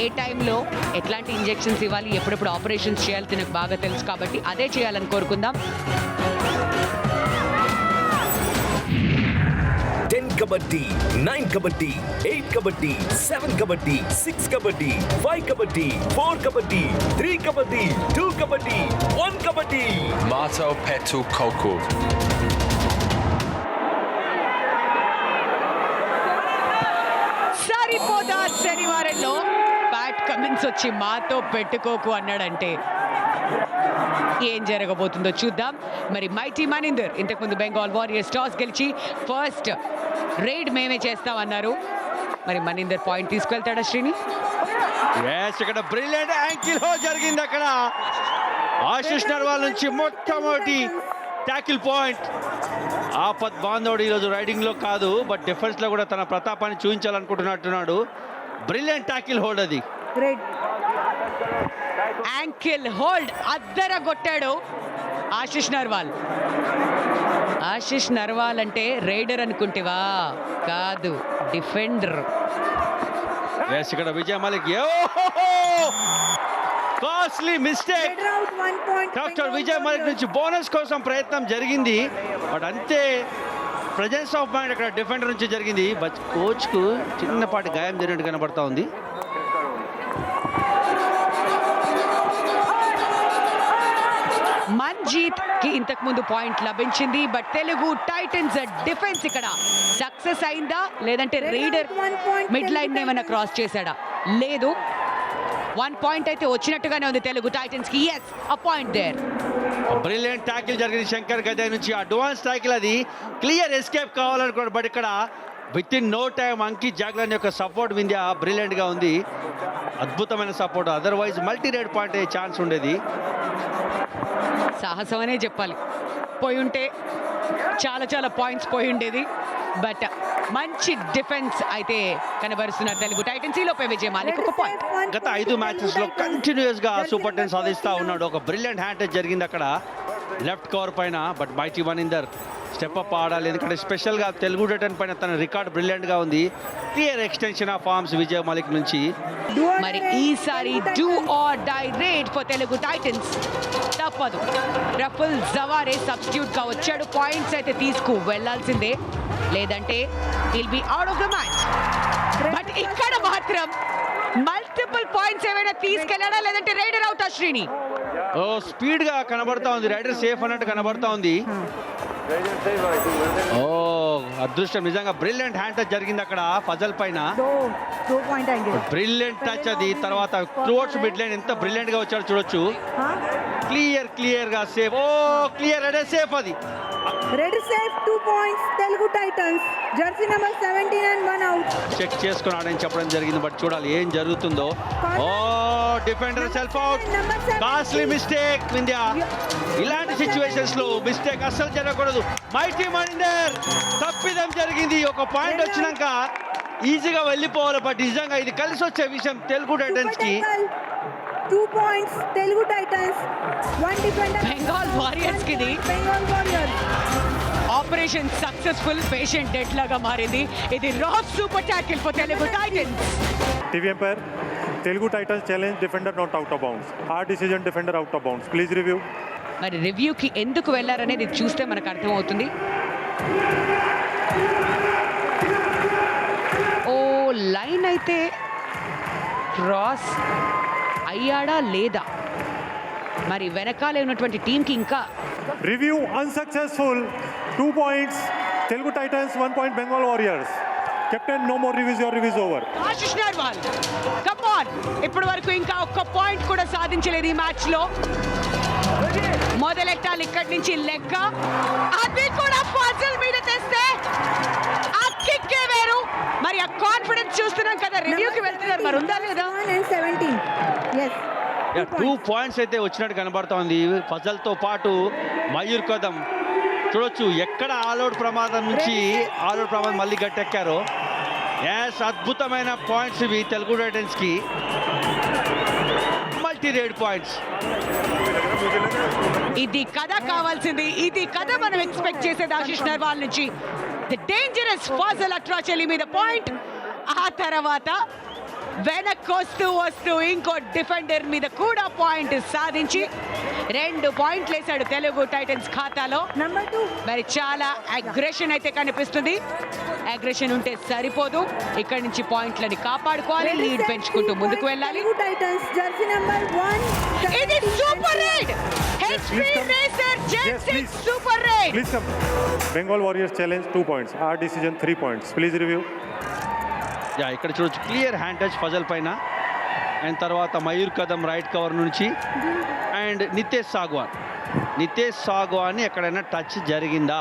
ఏ టైంలో ఎట్లాంటి ఇంజెక్షన్స్ ఇవ్వాలి ఎప్పుడెప్పుడు ఆపరేషన్స్ చేయాలి నాకు బాగా తెలుసు కాబట్టి అదే చేయాలని కోరుకుందాం. Kabaddi nine kabaddi eight kabaddi seven kabaddi six kabaddi five kabaddi four kabaddi three kabaddi two kabaddi one kabaddi. Marto Petu Koku. సరిపోదా శనివారంలో? బ్యాట్ కమిన్స్ వచ్చి మాతో పెట్టుకోకు అన్నాడంటే. ఏం జరగబోతుందో చూద్దాం. మరి మైటీ మనిందర్ ఇంతకుముందు బెంగాల్ వారియర్స్ టాస్ గెలిచి ఫస్ట్ రైడ్ మేమే చేస్తామన్నారు. మరి మనిందర్ పాయింట్ తీసుకెళ్తాడా శ్రీని? Yes, ఇక్కడ బ్రిలియంట్ యాంకిల్ హో జరిగింది అక్కడ. ఆశిష్ నర్వాల్ నుంచి మొట్టమొదటి ట్యాకిల్ పాయింట్ ఆపత్ బాంధవుడు ఈరోజు రైడింగ్లో కాదు బట్ డిఫెన్స్లో కూడా తన ప్రతాపాన్ని చూపించాలనుకుంటున్నట్టున్నాడు. బ్రిలియంట్ ట్యాకిల్ హోల్డ్ అది. గ్రేట్ యాంకిల్ హోల్డ్ అద్దర కొట్టాడు ఆశిష్ నర్వాల్. ఆశిష్ నర్వాల్ అంటే రైడర్ అనుకుంటేవా? కాదు డిఫెండర్. ఎస్ ఇక్కడ Vijay Malik. Costly mistake. Doctor Vijay Malik నుంచి బోనస్ కోసం ప్రయత్నం జరిగింది. బట్ అంతే ప్రజెన్స్ ఆఫ్ మైండ్ అక్కడ డిఫెండర్ నుంచి జరిగింది. బట్ కోచ్కు చిన్నపాటి గాయం జరిగినట్టు కనబడతా ఉంది. మన్జీత్కి ఇంతకు ముందు పాయింట్ లభించింది. బట్ తెలుగు టైటన్స్ డిఫెన్స్ ఇక్కడ. సక్సెస్ అయిందా? లేదంటే రైడర్ మిడ్ లైన్ ఏమైనా క్రాస్ చేశాడా? లేదు. వన్ పాయింట్ అయితే వచ్చినట్టుగానే ఉంది Telugu టైటన్స్కి. Yes a point there brilliant tackle జరిగింది శంకర్ గదే నుంచి. అడ్వాన్స్ ట్యాకిల్ అది. క్లియర్ ఎస్కేప్ కావాలనుకోండి బట్ ఇక్కడ within no time Ankit Jaglan యొక్క సపోర్ట్ వింధ్యా బ్రిలియంట్గా ఉంది. అద్భుతమైన support. Otherwise multi raid point అయ్యే ఛాన్స్ ఉండేది. సాహసం అనే చెప్పాలి. పోయి ఉంటే చాలా చాలా పాయింట్స్ పోయి ఉండేది బట్ మంచి డిఫెన్స్ అయితే కనబరుస్తున్నారు తెలుగు టైటన్స్ ఈ లోపే విజయ్ మాలిక్ ఒక పాయింట్ గత ఐదు మ్యాచెస్లో కంటిన్యూస్గా సూపర్ టెన్ సాధిస్తా ఉన్నాడు. ఒక బ్రిలియంట్ హ్యాండ్ జరిగింది అక్కడ. లెఫ్ట్ కవర్ పైన but mighty Maninder step up ఆడాలి. ఎందుకంటే స్పెషల్గా తెలుగు టెన్ పైన తన రికార్డ్ బ్రిలియంట్గా ఉంది. Clear extension of forms Vijay Malik నుంచి. మరి ఈసారి do or die raid for Telugu Titans. తప్పదు. రఫుల్ జవారే సబ్స్టిట్యూట్గా వచ్చాడు పాయింట్స్ అయితే తీసుకు వెళ్ళాల్సిందే. లేదంటే will be out of the match but ఇక్కడ మాత్రం మల్టిపుల్ పాయింట్స్ ఏమైనా తీసుకెళ్ళాడా? లేదంటే రైడర్ అవుట్ శ్రీని? ఓ స్పీడ్గా కనబడతా ఉంది. రైడర్ సేఫ్ అన్నట్టు కనబడతా ఉంది. ఓ అదృష్టం. నిజంగా బ్రిలియంట్ హ్యాండ్ టచ్ జరిగింది అక్కడ ఫజల్ పైన. బ్రిలియంట్ టచ్ అది తర్వాత టువర్డ్స్ మిడ్ లైన్ ఎంత బ్రిలియంట్గా వచ్చాడో చూడొచ్చు. క్లియర్ క్లియర్గా సేఫ్. ఓ క్లియర్ అడే సేఫ్ అది. Raid safe two points Telugu Titans. Jersey number seventeen and one out. Check చేసుకున్నాడని చెప్పడం జరిగింది బట్ చూడాలి ఏం జరుగుతుందో. ఓ defender self out. Costly mistake Vindhya. ఇలాంటి సిచ్యువేషన్స్లో మిస్టేక్ అస్సలు జరగకూడదు. మైటీ మైండర్ తప్పిదం జరిగింది. ఒక పాయింట్ వచ్చినాక ఈజీగా వెళ్ళిపోవాలి బట్ నిజంగా ఇది కలిసి వచ్చే విషయం Telugu టైటన్స్కి two points Telugu Titans one defender Bengal Warriors కిది Bengal Warriors operation successful patient dead లాగా మారింది. ఇది Ross super tackle for Telugu Titans TV umpire Telugu Titans challenge defender not out of bounds ఆ decision defender out of bounds please review మరి రివ్యూకి ఎందుకు వెళ్ళారనే ఇది చూస్తే మనకు అర్థమవుతుంది. ఓ లైన్ అయితే రాస్ అయ్యాడా లేదా? మరి వెనకాలే ఉన్నటువంటి టీం కి ఇంకా review unsuccessful two points Telugu Titans one point Bengal Warriors captain no more reviews your reviews over Ashish Narwal come on ఇప్పటి వరకు ఇంకా ఒక్క పాయింట్ కూడా సాధించలేదు ఈ మ్యాచ్లో మొదలెట్టాలి ఇక్కడి నుంచి లెక్క? అది కూడా పజిల్ మీద తెస్తే రివ్యూకి వెళ్తున్నారు మరి. ఉందా లేదా? సెవెంటీన్ ఎస్ టూ పాయింట్స్ అయితే వచ్చినట్టు కనబడతా ఉంది ఫజల్తో పాటు మయూర్ కదం. చూడొచ్చు ఎక్కడ ఆల్అౌట్ ప్రమాదం నుంచి ఆల్అౌట్ ప్రమాదం మళ్ళీ గట్టెక్కారో. ఎస్ అద్భుతమైన పాయింట్స్ ఇవి తెలుగు టైటన్స్కి. మల్టీ రేడ్ పాయింట్స్ ఇది కథ కావాల్సింది. ఇది కథ మనం ఎక్స్పెక్ట్ చేసేది ఆశిష్ నర్వాల్ నుంచి. ది డేంజరస్ ఫాజల్ అట్రాచలి మీద పాయింట్ ఆ తర్వాత వెనక్కి వస్తూ వస్తూ ఇంకో డిఫెండర్ మీద కూడా పాయింట్ సాధించి రెండు పాయింట్లు వేసాడు తెలుగు టైటన్స్ ఖాతాలో. నెంబర్ టూ మరి చాలా అగ్రెషన్ అయితే కనిపిస్తుంది. అగ్రెషన్ ఉంటే సరిపోదు. ఇక్కడ నుంచి పాయింట్లని కాపాడుకోవాలి. లీడ్ పెంచుకుంటూ ముందుకు వెళ్ళాలి. Bengal Warriors challenge two points ఆ decision three points please review yeah ఇక్కడ చూడొచ్చు. క్లియర్ హ్యాండ్ టచ్ ఫజల్ పైన. అండ్ తర్వాత మయూర్ కదం రైట్ కవర్ నుంచి. అండ్ నితేష్ సాగ్వాన్. నితేష్ సాగ్వాన్ ఎక్కడైనా టచ్ జరిగిందా?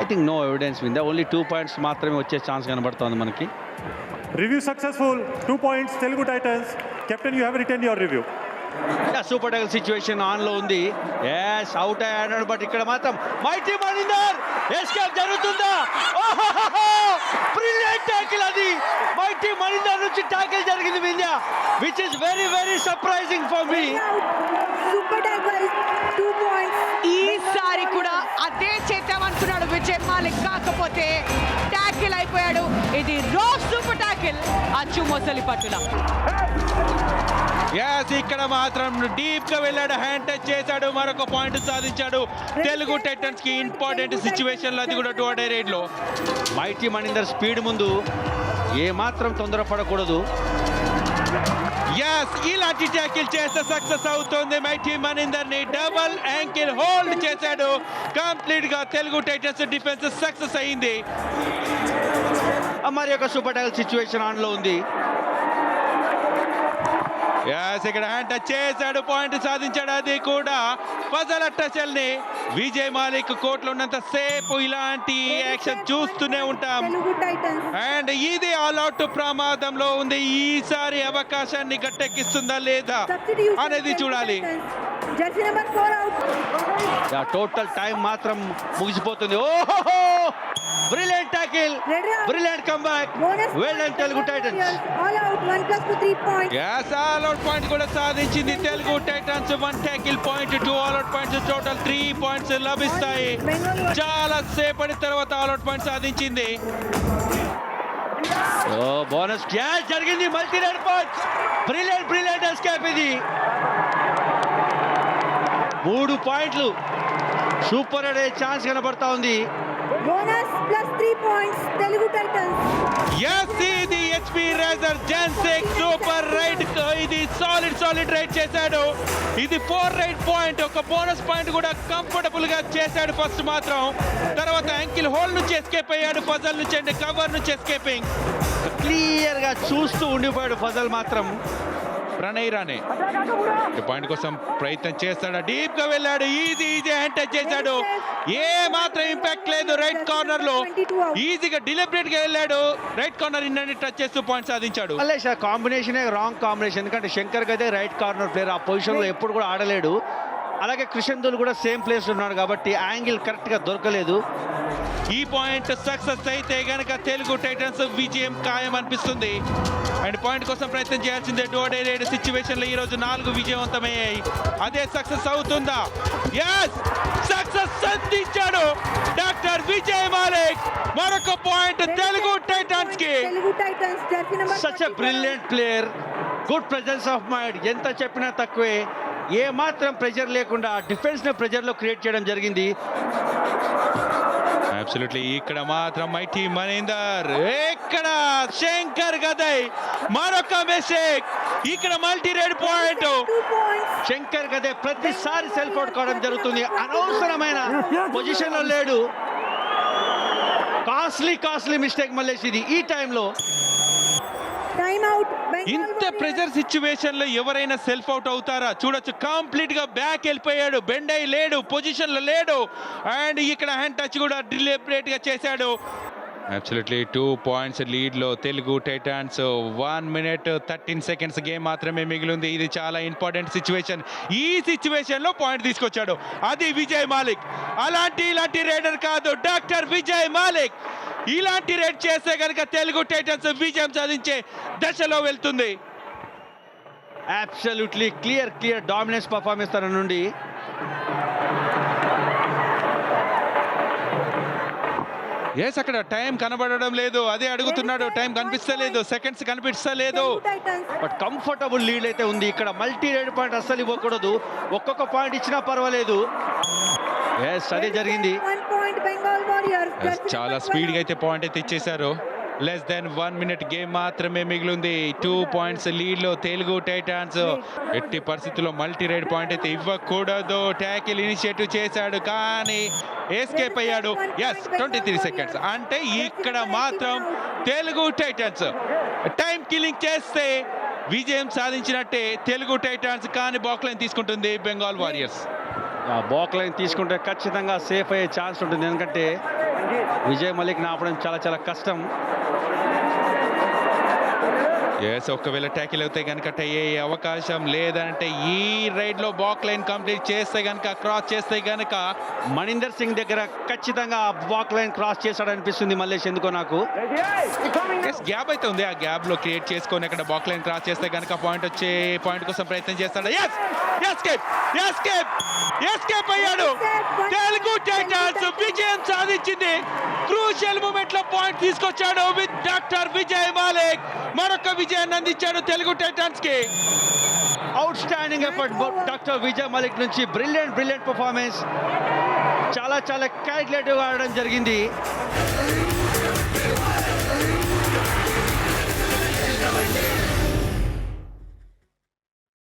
ఐ థింక్ నో ఎవిడెన్స్ మీద ఓన్లీ టూ పాయింట్స్ మాత్రమే వచ్చే ఛాన్స్ కనబడుతోంది మనకి. Review successful. Two points. Telugu Titans. Captain, you have written your review. Super tiger situation ఆన్లో ఉంది. ఎస్ అవుట్ అయ్యాడు బట్ ఇక్కడ మాత్రం మైటీ మనిందర్ ఎస్కేప్ జరుగుతుందా? బ్రిలియంట్ ట్యాకిల్ అది మైటీ మనిందర్ నుంచి ట్యాకిల్ జరిగింది which is very very surprising for me Out. Super Tigers, two points. ఈసారి కూడా అదే చేద్దామనుకున్నాడు విజయ్ మాలిక్. కాకపోతే ట్యాకిల్ అయిపోయాడు. ఇది రో సూపర్ ట్యాకిల్. అచ్చు మొసలి పట్టుల యాస్ ఇక్కడ మాత్రం డీప్గా వెళ్ళాడు. హ్యాండ్ టచ్ చేశాడు. మరొక పాయింట్ సాధించాడు. తెలుగు టైటన్స్కి ఇంపార్టెంట్ సిచ్యువేషన్లో అది కూడా టూ రైడ్లో. మైటీ మనిందర్ స్పీడ్ ముందు ఏ మాత్రం తొందరపడకూడదు. యాస్ ఇలాంటి ట్యాకిల్ చేస్తే సక్సెస్ అవుతుంది. మైటీ మనిందర్ని డబల్ యాంకిల్ హోల్డ్ చేశాడు. కంప్లీట్గా తెలుగు టైటన్స్ డిఫెన్స్ సక్సెస్ అయింది. మరి ఒక సూపర్ టైగర్ సిచ్యువేషన్ ఆన్లో ఉంది. ఇక్కడ హ్యాండ్ టచ్ చేశాడు. పాయింట్ సాధించాడు. అది కూడా. ఫజల్ అట్టచల్ని విజయ్ మాలిక్ కోర్టులో ఉన్నంత సేపు ఇలాంటి యాక్షన్ చూస్తూనే ఉంటాం. అండ్ ఇది ఆల్ అవుట్ ప్రమాదంలో ఉంది ఈసారి అవకాశాన్ని గట్టెక్కిస్తుందా లేదా. అనేది చూడాలి. టోటల్ టైం మాత్రం ముగిసిపోతుంది ఓహో brilliant up. Brilliant Bonus. Well done Telugu Titans All out. One plus two, three points. Yes all out point కూడా సాధించింది Telugu Titans one tackle point two all out points total three points లభిస్తాయి. చాలా సేపటి తర్వాత all out point సాధించింది. Oh bonus catch జరిగింది. Multi raid points brilliant brilliant escape ఇది. మూడు పాయింట్లు. సూపర్ అడే ఛాన్స్ కనబడతా ఉంది. Bonus plus three points. Telugu Titans. Yes ఇది హెచ్పి రేజర్ జెన్సెక్ సూపర్ రైడ్ ఇది సాలిడ్ సాలిడ్ రైడ్ చేశాడు. ఇది ఫోర్ రైడ్ పాయింట్ ఒక బోనస్ పాయింట్ కూడా కంఫర్టబుల్గా చేశాడు ఫస్ట్ మాత్రం. తర్వాత యాంకిల్ హోల్ నుంచి ఎస్కేప్ అయ్యాడు. ఫజల్ నుంచి అంటే కవర్ నుంచి ఎస్కేపింగ్ క్లియర్గా చూస్తూ ఉండిపోయాడు ఫజల్ మాత్రం. ప్రణయ్ రానే ఈ పాయింట్ కోసం ప్రయత్నం చేస్తాడు? డీప్గా వెళ్ళాడు. ఈజీ ఈజీ హ్యాండ్ టచ్ చేశాడు. ఏ మాత్రం ఇంపాక్ట్ లేదు రైట్ కార్నర్లో. ఈజీగా డిలిబరేట్గా వెళ్ళాడు. రైట్ కార్నర్ ఇన్నని టచ్ చేస్తూ పాయింట్ సాధించాడు. కాంబినేషనే రాంగ్ కాంబినేషన్ ఎందుకంటే Shankar Gadai right corner player ఆ పొజిషన్లో ఎప్పుడు కూడా ఆడలేడు. అలాగే క్రిషన్ దుల్ కూడా సేమ్ ప్లేస్ ఉన్నాడు కాబట్టి యాంగిల్ కరెక్ట్గా దొరకలేదు. ఈ పాయింట్ సక్సెస్ అయితే గనక తెలుగు టైటన్స్ విజయం ఖాయం అనిపిస్తుంది. అండ్ పాయింట్ కోసం ప్రయత్నం చేయాల్సిందే. డోడే రేడ్ సిచ్యువేషన్లో ఈ రోజు నాలుగు విజయవంతమయ్యాయి అదే సక్సెస్ అవుతుందా? ఎస్ సక్సెస్ అందించాడు డాక్టర్ విజయ్ మాలిక్. మరొక point Telugu టైటన్స్కి. Such a 44 out. Brilliant player good presence of mind ఎంత చెప్పినా తక్కువే. ఏ మాత్రం ప్రెజర్ లేకుండా డిఫెన్స్ని ప్రెజర్లో క్రియేట్ చేయడం జరిగింది. అబ్సల్యూట్లీ ఇక్కడ మాత్రం మైటీ మనీందర్ ఇక్కడ శంకర్ గదయ్ మరొక మెసేజ్ ఇక్కడ మల్టీ రేడ్ పాయింట్ శంకర్ గదే ప్రతిసారి సెల్ఫ్ అవుట్ కావడం జరుగుతుంది. అనవసరమైన పొజిషన్లో లేడు. కాస్ట్లీ కాస్ట్లీ మిస్టేక్ మళ్ళేసి ఇది. ఈ టైంలో ఇంత. ప్రెజర్ సిచ్యువేషన్లో ఎవరైనా సెల్ఫ్ అవుట్ అవుతారా? చూడొచ్చు కంప్లీట్గా బ్యాక్ వెళ్ళిపోయాడు బెండ్ అయి లేడు పొజిషన్లో లేడు అండ్ ఇక్కడ హ్యాండ్ టచ్ కూడా డిలిబరేట్గా చేశాడు. Absolutely two points లీడ్లో Telugu Titans one minute thirteen seconds game మాత్రమే మిగిలింది. ఇది చాలా ఇంపార్టెంట్ సిచ్యువేషన్ ఈ సిచ్యువేషన్లో పాయింట్ తీసుకొచ్చాడు. అది విజయ్ మాలిక్. అలాంటి ఇలాంటి రైడర్ కాదు డాక్టర్ విజయ్ మాలిక్. ఇలాంటి రేట్ చేస్తే కనుక తెలుగు టైటన్స్ విజయం సాధించే దశలో వెళ్తుంది. Absolutely clear clear dominance performance తన నుండి. ఎస్ అక్కడ టైం కనబడడం లేదు. అదే అడుగుతున్నాడు. టైం కనిపిస్తలేదు. సెకండ్స్ కనిపిస్తలేదు. బట్ కంఫర్టబుల్ లీడ్ అయితే ఉంది. ఇక్కడ మల్టీ రేడ్ పాయింట్ అస్సలు ఇవ్వకూడదు. ఒక్కొక్క పాయింట్ ఇచ్చినా పర్వాలేదు. ఎస్ అదే జరిగింది. చాలా number స్పీడ్గా 12. అయితే పాయింట్ అయితే ఇచ్చేశారు. Less than one minute game మాత్రమే మిగిలింది. టూ పాయింట్స్ లీడ్లో తెలుగు టైటాన్స్ ఎట్టి పరిస్థితుల్లో మల్టీ రైడ్ పాయింట్ అయితే ఇవ్వకూడదు. ట్యాకిల్ ఇనిషియేటివ్ చేశాడు కానీ ఎస్కేప్ అయ్యాడు. ఎస్ ట్వంటీ త్రీ సెకండ్స్ అంటే ఇక్కడ మాత్రం తెలుగు టైటన్స్ టైం కిల్లింగ్ చేస్తే విజయం సాధించినట్టే తెలుగు టైటాన్స్ కానీ బాక్ లైన్ తీసుకుంటుంది బెంగాల్ వారియర్స్ బాక్ లైన్ తీసుకుంటే ఖచ్చితంగా సేఫ్ అయ్యే ఛాన్స్ ఉంటుంది. ఎందుకంటే విజయ్ మలిక్ ఆపడం చాలా చాలా కష్టం. ఎస్ ఒకవేళ ట్యాకిల్ అయితే కనుక అయ్యే అవకాశం లేదంటే ఈ రైడ్లో బాక్ లైన్ కంప్లీట్ చేస్తే కనుక క్రాస్ చేస్తే కనుక మణీందర్ సింగ్ దగ్గర ఖచ్చితంగా బాక్ లైన్ క్రాస్ చేశాడు అనిపిస్తుంది మల్లేష్ ఎందుకో నాకు? ఎస్ గ్యాప్ అయితే ఉంది. ఆ గ్యాప్లో క్రియేట్ చేసుకొని అక్కడ బాక్ లైన్ క్రాస్ చేస్తే కనుక పాయింట్ వచ్చే పాయింట్ కోసం ప్రయత్నం చేస్తాడు. ఎస్ ఎస్కేప్ ఎస్కేప్ ఎస్కేప్ అయ్యాడు. తెలుగు టైటన్స్ విజయం సాధించింది. క్రూషియల్ మూమెంట్లో పాయింట్ తీసుకొచ్చాడు విత్ డాక్టర్ విజయ్ మాలిక్. మరొక విజయాన్ని అందించాడు Telugu టైటన్స్కి. Outstanding effort doctor Vijay Malik నుంచి. బ్రిలియంట్ బ్రిలియంట్ పర్ఫార్మెన్స్ చాలా చాలా క్యాలిక్యులేటివ్ ఆడడం జరిగింది.